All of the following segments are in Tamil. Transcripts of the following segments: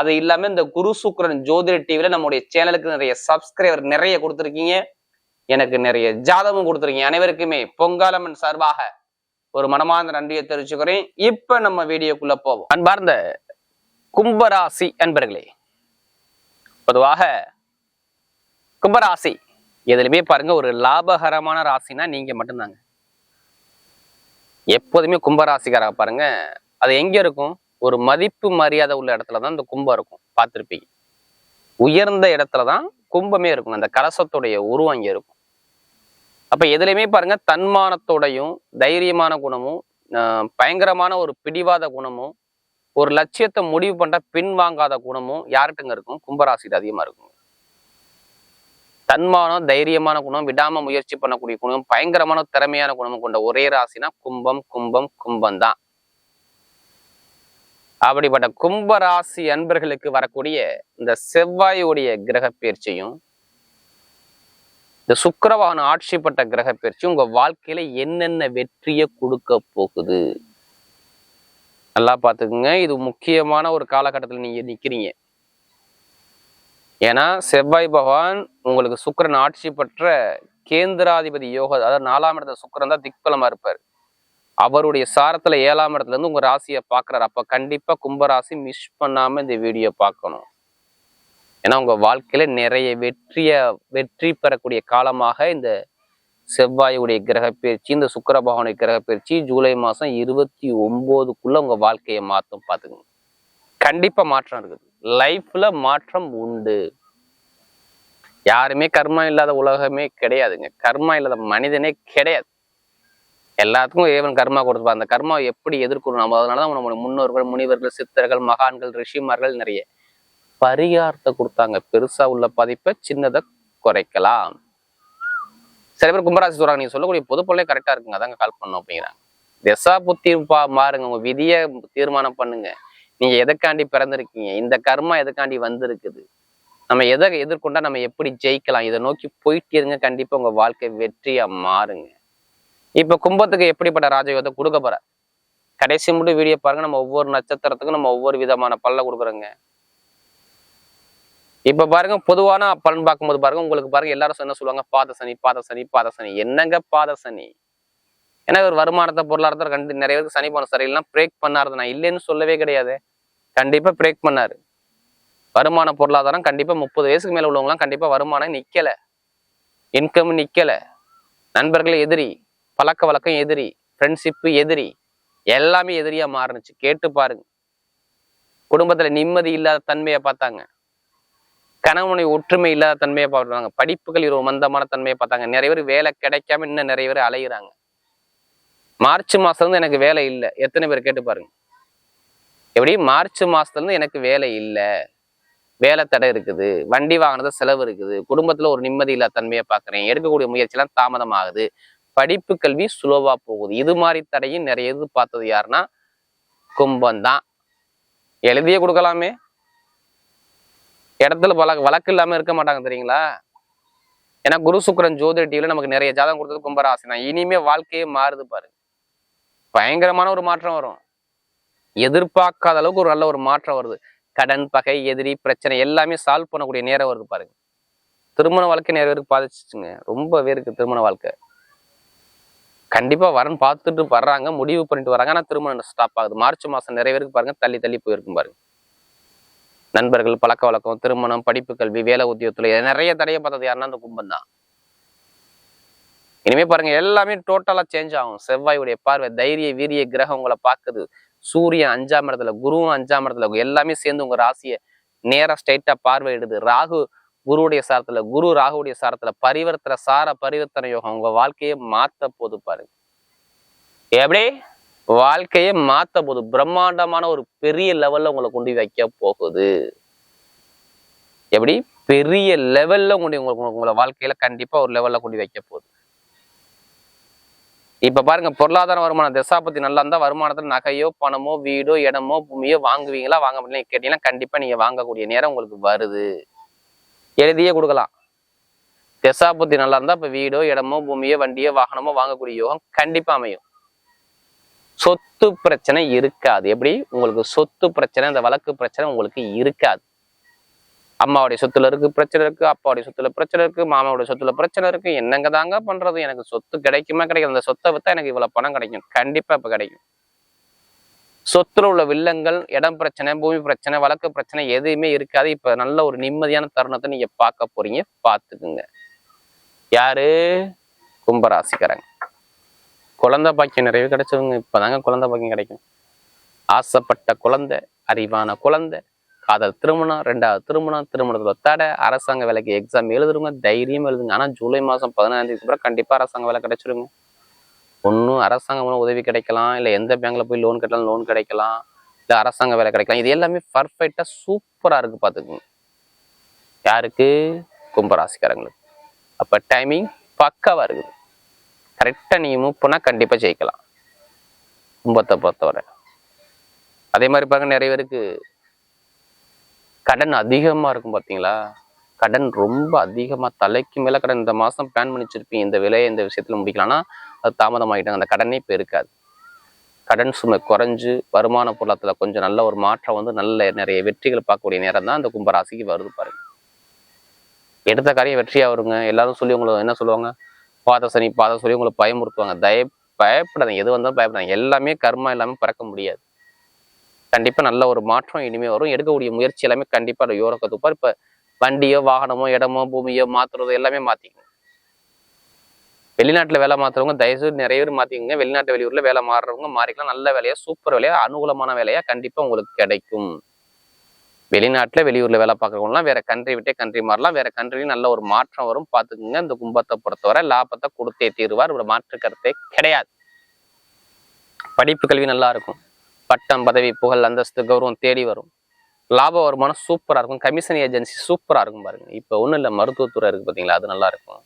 அது இல்லாம இந்த குரு சுக்கரன் ஜோதிட டிவில நம்முடைய சேனலுக்கு நிறைய சப்ஸ்கிரைபர் நிறைய கொடுத்துருக்கீங்க. எனக்கு நிறைய ஜாதகம் கொடுத்துருக்கீங்க. அனைவருக்குமே பொங்காலம்மன் சார்பாக ஒரு மனமார்ந்த நன்றியை தெரிவிச்சுக்கிறேன். இப்ப நம்ம வீடியோக்குள்ள போவோம். அன்பார்ந்த கும்பராசி அன்பர்களே பொதுவாக கும்பராசி எதுலையுமே பாருங்க ஒரு லாபகரமான ராசினா நீங்க மட்டும்தாங்க. எப்போதுமே கும்பராசிக்காரங்க பாருங்க அது எங்க இருக்கும்? ஒரு மதிப்பு மரியாதை உள்ள இடத்துல தான் இந்த கும்பம் இருக்கும். பார்த்துருப்பீங்க. உயர்ந்த இடத்துல தான் கும்பமே இருக்கும். அந்த கலசத்துடைய உருவம் அங்கே இருக்கும். அப்போ எதுலையுமே பாருங்க தன்மானத்தோடையும் தைரியமான குணமும் ஆஹ் பயங்கரமான ஒரு பிடிவாத குணமும் ஒரு லட்சியத்தை முடிவு பண்ணுற பின்வாங்காத குணமும் யார்கிட்டங்க இருக்கும்? கும்பராசியில் அதிகமா இருக்கும். தன்மானம் தைரியமான குணம் விடாம முயற்சி பண்ணக்கூடிய குணம் பயங்கரமான திறமையான குணமும் கொண்ட ஒரே ராசினா கும்பம் கும்பம் கும்பம் தான் அப்படிப்பட்ட கும்பராசி அன்பர்களுக்கு வரக்கூடிய இந்த செவ்வாயுடைய கிரக பயிற்சியும் இந்த சுக்கரவாகனம் ஆட்சிப்பட்ட கிரக பயிற்சியும் உங்க வாழ்க்கையில என்னென்ன வெற்றியை கொடுக்க போகுது? நல்லா பார்த்துக்குங்க. இது முக்கியமான ஒரு காலகட்டத்தில் நீங்க நிக்கிறீங்க. ஏன்னா செவ்வாய் பகவான் உங்களுக்கு சுக்கிரன் ஆட்சி பெற்ற கேந்திராதிபதி யோக அதாவது நாலாம் இடத்துல சுக்கரன் தான் திக்பலமா இருப்பார். அவருடைய சாரத்துல ஏழாம் இடத்துல இருந்து உங்க ராசியை பாக்குறாரு அப்ப கண்டிப்பா கும்பராசி மிஸ் பண்ணாம இந்த வீடியோ பார்க்கணும். ஏன்னா உங்க வாழ்க்கையில நிறைய வெற்றிய வெற்றி பெறக்கூடிய காலமாக இந்த செவ்வாயுடைய கிரக பயிற்சி இந்த சுக்கர பகவானுடைய கிரக பயிற்சி ஜூலை மாசம் இருபத்தி ஒன்பதுக்குள்ள உங்க வாழ்க்கையை மாத்தும் பாத்துக்கோங்க. கண்டிப்பா மாற்றம் இருக்குது. லைஃப்ல மாற்றம் உண்டு. யாருமே கர்மா இல்லாத உலகமே கிடையாதுங்க. கர்மா இல்லாத மனிதனே கிடையாது. எல்லாத்துக்கும் ஏவன் கர்மா கொடுத்துப்பா அந்த கர்மாவை எப்படி எதிர்கொள்ளணும் நம்ம அதனாலதான் நம்ம முன்னோர்கள் முனிவர்கள் சித்தர்கள் மகான்கள் ரிஷிமார்கள் நிறைய பரிகாரத்தை கொடுத்தாங்க. பெருசா உள்ள பதிப்பை சின்னதை குறைக்கலாம். சில பேர் கும்பராசி சொல்றாங்க நீங்க சொல்லக்கூடிய பொது கரெக்டா இருக்குங்க. அதாங்க கால் பண்ணோம் அப்படிங்கிறாங்க. திசா புத்தி பா மாறுங்க. உங்க விதியை தீர்மானம் பண்ணுங்க. நீங்க எதைக்காண்டி பிறந்திருக்கீங்க? இந்த கர்மா எதுக்காண்டி வந்திருக்குது? நம்ம எதை எதிர்கொண்டா நம்ம எப்படி ஜெயிக்கலாம்? இதை நோக்கி போயிட்டே இருங்க. கண்டிப்பா உங்க வாழ்க்கை வெற்றியா மாறுங்க. இப்போ கும்பத்துக்கு எப்படிப்பட்ட ராஜயோகத்தை கொடுக்க போற? கடைசி மட்டும் வீடியோ பாருங்க. நம்ம ஒவ்வொரு நட்சத்திரத்துக்கும் நம்ம ஒவ்வொரு விதமான பல்ல கொடுக்குறோங்க. இப்ப பாருங்க பொதுவான பலன் பார்க்கும்போது பாருங்க உங்களுக்கு பாருங்க எல்லாரும் என்ன சொல்லுவாங்க பாத சனி பாத சனி பாத சனி. என்னங்க பாத சனி? ஏன்னா ஒரு வருமானத்தை பொருளாதாரத்தை கண்டு நிறைய பேருக்கு சனி போன சரியில்லாம் பிரேக் பண்ணாரு நான் இல்லைன்னு சொல்லவே கிடையாது. கண்டிப்பா பிரேக் பண்ணாரு. வருமான பொருளாதாரம் கண்டிப்பா முப்பது வயசுக்கு மேல உள்ளவங்களாம் கண்டிப்பா வருமானம் நிக்கல. இன்கம் நிக்கல. நண்பர்கள் எதிரி. பழக்க வழக்கம் எதிரி ஃப்ரெண்ட்ஷிப்பு எதிரி எல்லாமே எதிரியா மாறுனுச்சு. கேட்டு பாருங்க. குடும்பத்துல நிம்மதி இல்லாத தன்மையை பார்த்தாங்க. கணவனை ஒற்றுமை இல்லாத தன்மையை பார்த்தாங்க. படிப்புகள் ஒரு மந்தமான தன்மையை பார்த்தாங்க. நிறைய பேர் வேலை கிடைக்காம இன்னும் நிறைய பேர் அலையிறாங்க. மார்ச் மாசத்துல இருந்து எனக்கு வேலை இல்லை. எத்தனை பேர் கேட்டு பாருங்க. எப்படி? மார்ச் மாசத்துல இருந்து எனக்கு வேலை இல்லை. வேலை தடை இருக்குது. வண்டி வாங்கினது செலவு இருக்குது. குடும்பத்துல ஒரு நிம்மதி இல்லாத தன்மையை பார்க்குறேன். எடுக்கக்கூடிய முயற்சியெல்லாம் தாமதம் ஆகுது படிப்பு கல்வி சுலோவா போகுது. இது மாதிரி தடையும் நிறைய இது பார்த்தது யாருன்னா கும்பம் தான் எழுதியே கொடுக்கலாமே. இடத்துல வழ வழக்கு இல்லாம இருக்க மாட்டாங்க தெரியுங்களா? ஏன்னா குரு சுக்கரன் ஜோதிட டிவில நமக்கு நிறைய ஜாதகம் கொடுத்தது கும்பராசி. தான் இனிமே வாழ்க்கையே மாறுது பாருங்க பயங்கரமான ஒரு மாற்றம் வரும். எதிர்பார்க்காத அளவுக்கு ஒரு நல்ல ஒரு மாற்றம் வருது. கடன் பகை எதிரி பிரச்சனை எல்லாமே சால்வ் பண்ணக்கூடிய நேரம் வருது பாருங்க. திருமண வாழ்க்கை நிறைய பேருக்கு பாதிச்சுச்சுங்க. ரொம்ப பேருக்கு திருமண வாழ்க்கை. கண்டிப்பா வரன் பார்த்துட்டு வர்றாங்க முடிவு பண்ணிட்டு வராங்க ஆனா திருமணம் ஸ்டாப் ஆகுது. மார்ச் மாசம் நிறைய பேருக்கு பாருங்க தள்ளி தள்ளி போயிருக்கும் பாருங்க. நண்பர்கள் பழக்க வழக்கம் திருமணம் படிப்பு கல்வி வேலை உத்தியோகத்தில் நிறைய தடையை பார்த்தது யாருன்னா அந்த கும்பம் தான். இனிமே பாருங்க எல்லாமே டோட்டலா சேஞ்ச் ஆகும். செவ்வாயுடைய பார்வை தைரிய வீரிய கிரகம் உங்களை பார்க்குது. சூரியன் அஞ்சாம் இடத்துல குருவும் அஞ்சாம் இடத்துல எல்லாமே சேர்ந்து உங்க ராசியை நேரா ஸ்ட்ரைட்டாக பார்வையிடுது. ராகு குருவுடைய சாரத்துல குரு ராகுடைய சாரத்துல பரிவர்த்தனை சார பரிவர்த்தனை யோகம் உங்க வாழ்க்கையை மாத்த போது பாருங்க. எப்படி? வாழ்க்கையை மாத்த போது பிரம்மாண்டமான ஒரு பெரிய லெவல்ல உங்களை கொண்டு வைக்க போகுது. எப்படி? பெரிய லெவல்ல கொண்டு உங்களுக்கு உங்களை வாழ்க்கையில கண்டிப்பா ஒரு லெவல்ல கொண்டு வைக்க போகுது. இப்ப பாருங்க பொருளாதார வருமானம் திசாபத்தி நல்லா இருந்தா வருமானத்துல நகையோ பணமோ வீடோ இடமோ பூமியோ வாங்குவீங்களா வாங்க முடியல கேட்டீங்கன்னா கண்டிப்பா நீங்க வாங்கக்கூடிய நேரம் உங்களுக்கு வருது. எழுதியே கொடுக்கலாம். தசாபுத்தி நல்லா இருந்தா இப்ப வீடோ இடமோ பூமியோ வண்டியோ வாகனமோ வாங்கக்கூடிய யோகம் கண்டிப்பா அமையும். சொத்து பிரச்சனை இருக்காது. எப்படி? உங்களுக்கு சொத்து பிரச்சனை இந்த வழக்கு பிரச்சனை உங்களுக்கு இருக்காது. அம்மாவுடைய சொத்துல இருக்கு பிரச்சனை இருக்கு. அப்பாவுடைய சொத்துல பிரச்சனை இருக்கு. மாமாவுடைய சொத்துல பிரச்சனை இருக்கு. என்னங்க தாங்க பண்றது? எனக்கு சொத்து கிடைக்குமா? கிடைக்கும் அந்த சொத்தை வித்தா எனக்கு இவ்வளவு பணம் கிடைக்கும். கண்டிப்பா இப்ப கிடைக்கும். சொத்துல உள்ள வில்லங்கள் இடம் பிரச்சனை பூமி பிரச்சனை வழக்கு பிரச்சனை எதுவுமே இருக்காது. இப்ப நல்ல ஒரு நிம்மதியான தருணத்தை நீங்க பார்க்க போறீங்க. பார்த்துக்குங்க. யாரு? கும்பராசிக்காரங்க. குழந்தை பாக்கியம் நிறைய கிடைச்சவங்க இப்பதாங்க குழந்தை பாக்கியம் கிடைக்கும். ஆசைப்பட்ட குழந்தை அறிவான குழந்தை காதல் திருமணம் ரெண்டாவது திருமணம் திருமணத்துல தடை அரசாங்க வேலைக்கு எக்ஸாம் எழுதுருங்க தைரியம் எழுதுங்க. ஆனா ஜூலை மாசம் பதினாறாம் தேதிக்கு கண்டிப்பா அரசாங்க வேலை கிடைச்சிருங்க. ஒன்றும் அரசாங்கம் மூலம் உதவி கிடைக்கலாம் இல்லை எந்த பேங்க்ல போய் லோன் கட்டலாம் லோன் கிடைக்கலாம் இல்லை அரசாங்க வேலை கிடைக்கலாம். இது எல்லாமே பர்ஃபெக்டாக சூப்பராக இருக்குது பார்த்துக்கோங்க யாருக்கு? கும்பராசிக்காரங்களுக்கு. அப்போ டைமிங் பக்காவாக இருக்குது. கரெக்டாக நீங்கள் மூவ் பண்ணால் கண்டிப்பாக ஜெயிக்கலாம். கும்பத்தை பொறுத்தவரை. அதே மாதிரி பாருங்க நிறைய பேருக்கு கடன் அதிகமாக இருக்கும் பார்த்தீங்களா கடன் ரொம்ப அதிகமா தலைக்கு மேல கடன். இந்த மாசம் பிளான் பண்ணி வச்சிருப்பீங்க இந்த விலையை இந்த விஷயத்துல முடிக்கலாம்னா அது தாமதமாகிட்டாங்க அந்த கடனே இப்போ இருக்காது கடன் சுமை குறைஞ்சு வருமான பொருளாதாரத்தில் கொஞ்சம் நல்ல ஒரு மாற்றம் வந்து நல்ல நிறைய வெற்றிகளை பார்க்கக்கூடிய நேரம் தான் அந்த கும்பராசிக்கு வருது பாருங்க. எடுத்த காரியம் வெற்றியா வருங்க. எல்லாரும் சொல்லி உங்களை என்ன சொல்லுவாங்க? பாத சனி பாத சொல்லி உங்களை பயமுறுத்துவாங்க. தய பயப்படாதீங்க. எது வந்தாலும் பயப்படாதீங்க. எல்லாமே கர்மா எல்லாமே பறக்க முடியாது. கண்டிப்பா நல்ல ஒரு மாற்றம் இனிமேல் வரும். எடுக்கக்கூடிய முயற்சி எல்லாமே கண்டிப்பா யோரக்க துப்பார். இப்ப வண்டியோ வாகனமோ இடமோ பூமியோ மாத்துறதோ எல்லாமே மாத்திக்கணும். வெளிநாட்டுல வேலை மாத்துறவங்க தயவுசெய்து நிறைய பேர் மாத்திக்கோங்க. வெளிநாட்டு வெளியூர்ல வேலை மாறுறவங்க மாறிக்கலாம். நல்ல வேலையா சூப்பர் வேலையா அனுகூலமான வேலையா கண்டிப்பா உங்களுக்கு கிடைக்கும். வெளிநாட்டுல வெளியூர்ல வேலை பார்க்கறவங்கலாம் வேற கண்ட்ரி விட்டே கண்ட்ரி மாறலாம். வேற கண்ட்ரிலையும் நல்ல ஒரு மாற்றம் வரும். பார்த்துக்குங்க. இந்த கும்பத்தை பொறுத்தவரை லாபத்தை கொடுத்தே தீருவார். ஒரு மாற்று கருத்தே கிடையாது. படிப்பு கல்வி நல்லா இருக்கும். பட்டம் பதவி புகழ் அந்தஸ்து கௌரவம் தேடி வரும். லாப வருமானம் சூப்பராக இருக்கும். கமிஷன் ஏஜென்சி சூப்பராக இருக்கும் பாருங்க. இப்போ ஒன்றும் இல்லை மருத்துவத்துறை இருக்குது பார்த்தீங்களா அது நல்லா இருக்கும்.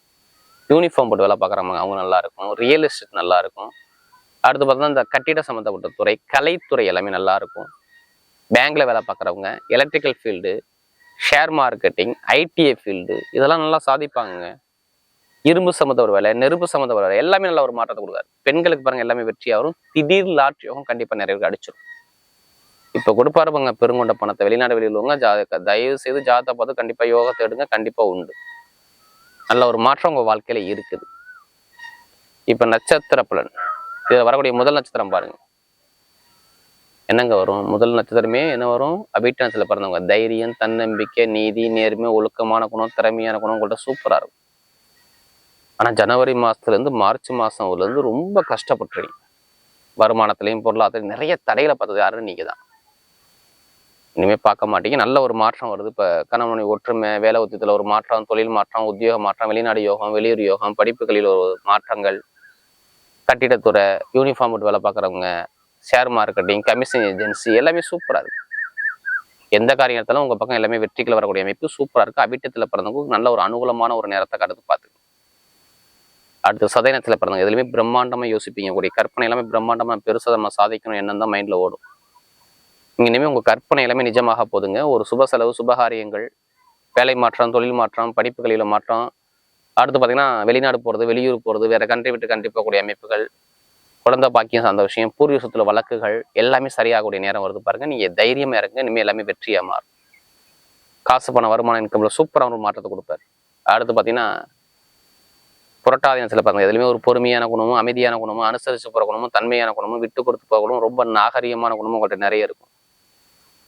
யூனிஃபார்ம் போட்டு வேலை பார்க்குறவங்க அவங்க நல்லா இருக்கும். ரியல் எஸ்டேட் நல்லா இருக்கும். அடுத்து பார்த்தா இந்த கட்டிட சம்மந்தப்பட்ட துறை கலைத்துறை எல்லாமே நல்லா இருக்கும். பேங்க்ல வேலை பார்க்குறவங்க electrical field share marketing ITI field இதெல்லாம் நல்லா சாதிப்பாங்க இரும்பு சம்மந்த ஒரு வேலை நெருப்பு சம்மந்த ஒரு வேலை எல்லாமே நல்லா ஒரு மாற்றத்தை கொடுக்காரு பெண்களுக்கு பாருங்க எல்லாமே வெற்றியாரும் திடீர் லாட்சி கண்டிப்பாக நிறைய பேருக்கு அடிச்சிடும் இப்ப கொடுப்பாரு பெருங்கொண்ட பணத்தை. வெளிநாடு வெளியுள்ளவங்க ஜாதக தயவு செய்து ஜாதகத்தை பார்த்து கண்டிப்பாக யோகத்தை எடுங்க கண்டிப்பாக உண்டு. நல்ல ஒரு மாற்றம் உங்கள் வாழ்க்கையில இருக்குது. இப்போ நட்சத்திர பலன். இதில் வரக்கூடிய முதல் நட்சத்திரம் பாருங்க. என்னங்க வரும்? முதல் நட்சத்திரமே என்ன வரும்? அபிட்டனத்துல பிறந்தவங்க. தைரியம் தன்னம்பிக்கை நீதி நேர்மை ஒழுக்கமான குணம் திறமையான குணம் உங்கள்கிட்ட சூப்பரா இருக்கும். ஆனா ஜனவரி மாசத்துல இருந்து மார்ச் மாசம்ல இருந்து ரொம்ப கஷ்டப்பட்டுறீங்க. வருமானத்துலேயும் பொருளாதாரத்துலையும் நிறைய தடைகளை பார்த்தது யாருன்னு நீங்கள் தான் இனிமே பார்க்க மாட்டீங்க. நல்ல ஒரு மாற்றம் வருது. இப்போ கணவனை ஒற்றுமை வேலை உத்தியத்தில் ஒரு மாற்றம் தொழில் மாற்றம் உத்தியோக மாற்றம் வெளிநாடு யோகம் வெளியூர் யோகம் படிப்புகளில் ஒரு மாற்றங்கள் கட்டிடத்துறை யூனிஃபார்ம் போட்டு வேலை பார்க்குறவங்க ஷேர் மார்க்கெட்டிங் கமிஷன் ஏஜென்சி எல்லாமே சூப்பராக இருக்கு. எந்த காரியத்தாலும் உங்கள் உங்க பக்கம் எல்லாமே வெற்றிகள் வரக்கூடிய அமைப்பு சூப்பராக இருக்கு. அபிட்டத்தில் பிறந்தவங்க நல்ல ஒரு அனுகூலமான ஒரு நேரத்தை கடந்து பார்த்து அடுத்து சதயனத்தில் பிறந்தவங்க எதுலையுமே பிரம்மாண்டமாக யோசிப்பீங்க. கூடிய கற்பனை எல்லாமே பிரம்மாண்டமாக பெருசாக நம்ம சாதிக்கணும் எண்ணம் தான் மைண்ட்ல ஓடும். இனிமேல் உங்கள் கற்பனை எல்லாமே நிஜமாக போதுங்க. ஒரு சுப செலவு சுபகாரியங்கள் வேலை மாற்றம் தொழில் மாற்றம் படிப்புகளில் மாற்றம் அடுத்து பார்த்தீங்கன்னா வெளிநாடு போகிறது வெளியூர் போகிறது வேற கண்ட்ரி விட்டு கண்ட்ரி போகக்கூடிய அமைப்புகள் குழந்தை பாக்கியம் சார்ந்த விஷயம் பூர்வீக சொத்துல வழக்குகள் எல்லாமே சரியாகக்கூடிய நேரம் வருது பாருங்க. நீங்க தைரியமாக இருங்க இனிமேல் எல்லாமே வெற்றியாக மாறும். காசு பணம் வருமான இன்கம்ல சூப்பராக ஒரு மாற்றத்தை கொடுப்பாரு. அடுத்து பார்த்தீங்கன்னா புரட்டாதி சில எதுலையுமே ஒரு பொறுமையான குணமும் அமைதியான குணமும் அனுசரிச்சு போகிற குணமும் தன்மையான குணமும் விட்டு கொடுத்து போக குணமும் ரொம்ப நாகரீகமான குணமும் உங்கள்கிட்ட நிறைய இருக்கும்.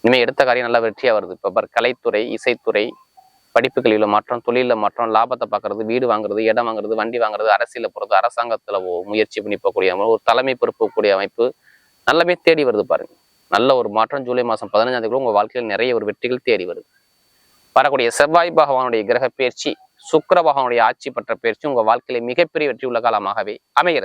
இனிமேல் எடுத்த காரியம் நல்லா வெற்றியா வருது. இப்போ பார் கலைத்துறை இசைத்துறை படிப்புகளில் மாற்றம் தொழிலில் மாற்றம் லாபத்தை பார்க்கறது வீடு வாங்குறது இடம் வாங்குறது வண்டி வாங்குறது அரசியலில் போகிறது அரசாங்கத்தில் முயற்சி பண்ணி போகக்கூடிய அமைப்பு, ஒரு தலைமை பொறுப்பு கூடிய அமைப்பு நல்லாவே தேடி வருது பாருங்க நல்ல ஒரு மாற்றம் ஜூலை மாதம் பதினஞ்சாம் தேதி உங்கள் வாழ்க்கையில் நிறைய ஒரு வெற்றிகள் தேடி வருது. வரக்கூடிய செவ்வாய் பகவானுடைய கிரக பயிற்சி சுக்கர பகவானுடைய ஆட்சி பற்ற பயிற்சி உங்கள் வாழ்க்கையில மிகப்பெரிய வெற்றி உள்ள காலமாகவே அமைகிறது.